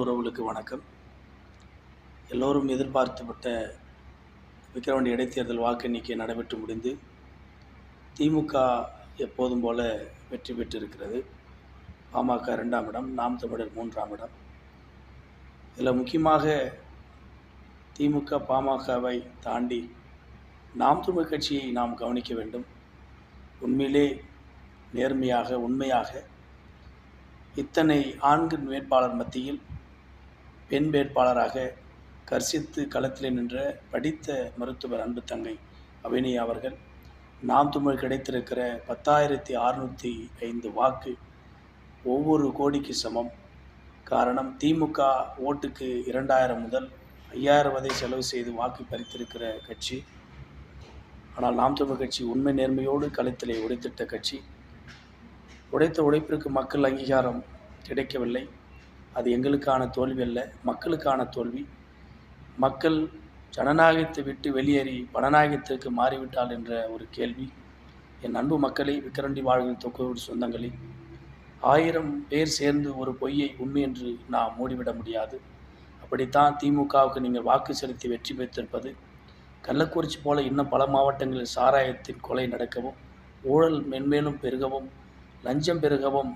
உறவுகளுக்கு வணக்கம். எல்லோரும் எதிர்பார்த்துப்பட்ட விக்கிரவாண்டி இடைத்தேர்தல் வாக்கு எண்ணிக்கை நடைபெற்று முடிந்து திமுக எப்போதும் போல வெற்றி பெற்றிருக்கிறது. பாமக ரெண்டாம் இடம் நாம் தமிழர் மூன்றாம் இடம். இதில் முக்கியமாக திமுக பாமகவை தாண்டி நாம் தமிழ் கட்சியை நாம் கவனிக்க வேண்டும். உண்மையிலே நேர்மையாக உண்மையாக இத்தனை ஆண்கள் வேட்பாளர் மத்தியில் பெண் வேட்பாளராக கர்சித்து களத்தில் நின்ற படித்த மருத்துவர் அன்பு தங்கை அபினி அவர்கள் நாம் தமிழ் கிடைத்திருக்கிற பத்தாயிரத்தி அறுநூற்றி ஐந்து வாக்கு ஒவ்வொரு கோடிக்கு சமம். காரணம் திமுக ஓட்டுக்கு இரண்டாயிரம் முதல் ஐயாயிரம் வரை செலவு செய்து வாக்கு பறித்திருக்கிற கட்சி. ஆனால் நாம் தமிழ் கட்சி உண்மை நேர்மையோடு களத்திலே உடைத்திட்ட கட்சி. உடைத்த உழைப்பிற்கு மக்கள் அங்கீகாரம் கிடைக்கவில்லை. அது எங்களுக்கான தோல்வி அல்ல மக்களுக்கான தோல்வி. மக்கள் ஜனநாயகத்தை விட்டு வெளியேறி பணநாயகத்திற்கு மாறிவிட்டால் என்ற ஒரு கேள்வி. என் அன்பு மக்களை விக்கிரண்டி வாழ்கிற தொகுதி சொந்தங்களே ஆயிரம் பேர் சேர்ந்து ஒரு பொய்யை உண்மை என்று நாம் மூடிவிட முடியாது. அப்படித்தான் திமுகவுக்கு நீங்கள் வாக்கு செலுத்தி வெற்றி பெற்றிருப்பது. கள்ளக்குறிச்சி போல இன்னும் பல மாவட்டங்களில் சாராயத்தின் கொலை நடக்கவும் ஊழல் மென்மேலும் பெருகவும் லஞ்சம் பெருகவும்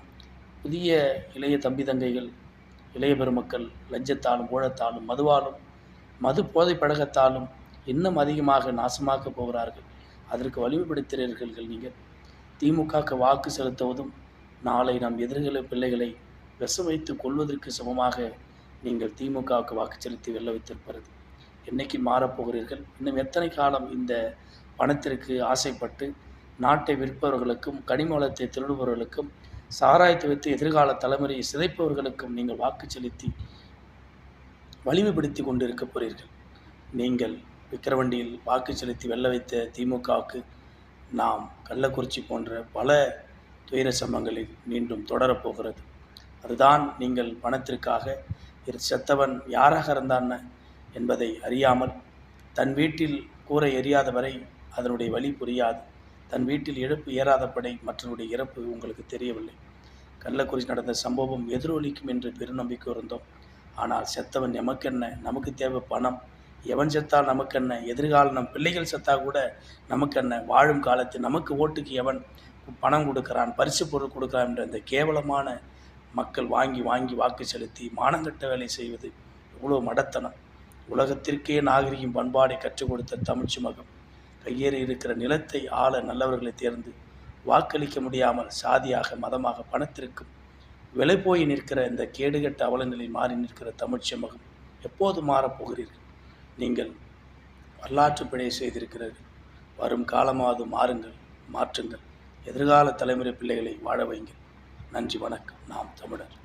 புதிய இளைய தம்பி தங்கைகள் இளைய பெருமக்கள் லஞ்சத்தாலும் ஊழத்தாலும் மதுவாலும் மது போதை பழக்கத்தாலும் இன்னும் அதிகமாக நாசமாக்கப் போகிறார்கள். அதற்கு வலிமைப்படுத்துகிறீர்கள் நீங்கள். திமுகக்கு வாக்கு செலுத்துவதும் நாளை நம் எதிர்களை பிள்ளைகளை விஷம் வைத்து கொள்வதற்கு சமமாக நீங்கள் திமுகவுக்கு வாக்கு செலுத்தி வெல்ல வைத்திருப்பது. என்னைக்கு மாறப்போகிறீர்கள் இன்னும் எத்தனை காலம் இந்த பணத்திற்கு ஆசைப்பட்டு நாட்டை விற்பவர்களுக்கும் கனிம வளத்தை திருடுபவர்களுக்கும் சாராயத்தை வைத்து எதிர்கால தலைமுறையை சிதைப்பவர்களுக்கும் நீங்கள் வாக்கு செலுத்தி வலிமைப்படுத்தி கொண்டிருக்க போகிறீர்கள் நீங்கள் விக்கிரவண்டியில் வாக்கு செலுத்தி வெல்ல வைத்த திமுகவுக்கு நாம் கள்ளக்குறிச்சி போன்ற பல துயர சம்பங்களில் மீண்டும் தொடரப்போகிறது அதுதான் நீங்கள் பணத்திற்காக இரு செத்தவன் யாராக இருந்தான் என்பதை அறியாமல் தன் வீட்டில் கூரை எரியாத வரை அதனுடைய வழி புரியாது. தன் வீட்டில் இழப்பு ஏறாதபடி மற்றவருடைய இறப்பு உங்களுக்கு தெரியவில்லை. கள்ளக்குறிச்சி நடந்த சம்பவம் எதிரொலிக்கும் என்று பெருநம்பிக்கை இருந்தோம் ஆனால் செத்தவன் எமக்கென்ன நமக்கு தேவை பணம். எவன் செத்தால் நமக்கென்ன? எதிர்கால நம் பிள்ளைகள் செத்தா கூட நமக்கென்ன? வாழும் காலத்தில் நமக்கு ஓட்டுக்கு எவன் பணம் கொடுக்குறான் பரிசு பொருள் கொடுக்குறான் என்ற இந்த கேவலமான மக்கள் வாங்கி வாங்கி வாக்கு செலுத்தி மானங்கட்ட வேலை செய்வது இவ்வளோ மடத்தனம். உலகத்திற்கே நாகரிகம் பண்பாடை கற்றுக் கொடுத்த தமிழ்ச்சி மகம் கையேறி இருக்கிற நிலத்தை ஆள நல்லவர்களை தேர்ந்து வாக்களிக்க முடியாமல் சாதியாக மதமாக பணத்திற்கும் விலை போய் நிற்கிற இந்த கேடுகட்ட அவலங்களில் மாறி நிற்கிற தமிழ் செம்மகம் எப்போது மாறப்போகிறீர்கள் நீங்கள் வரலாற்று பிழை செய்திருக்கிறீர்கள். வரும் காலமாவது மாறுங்கள் மாற்றுங்கள். எதிர்கால தலைமுறை பிள்ளைகளை வாழ வைங்கள். நன்றி வணக்கம். நாம் தமிழர்.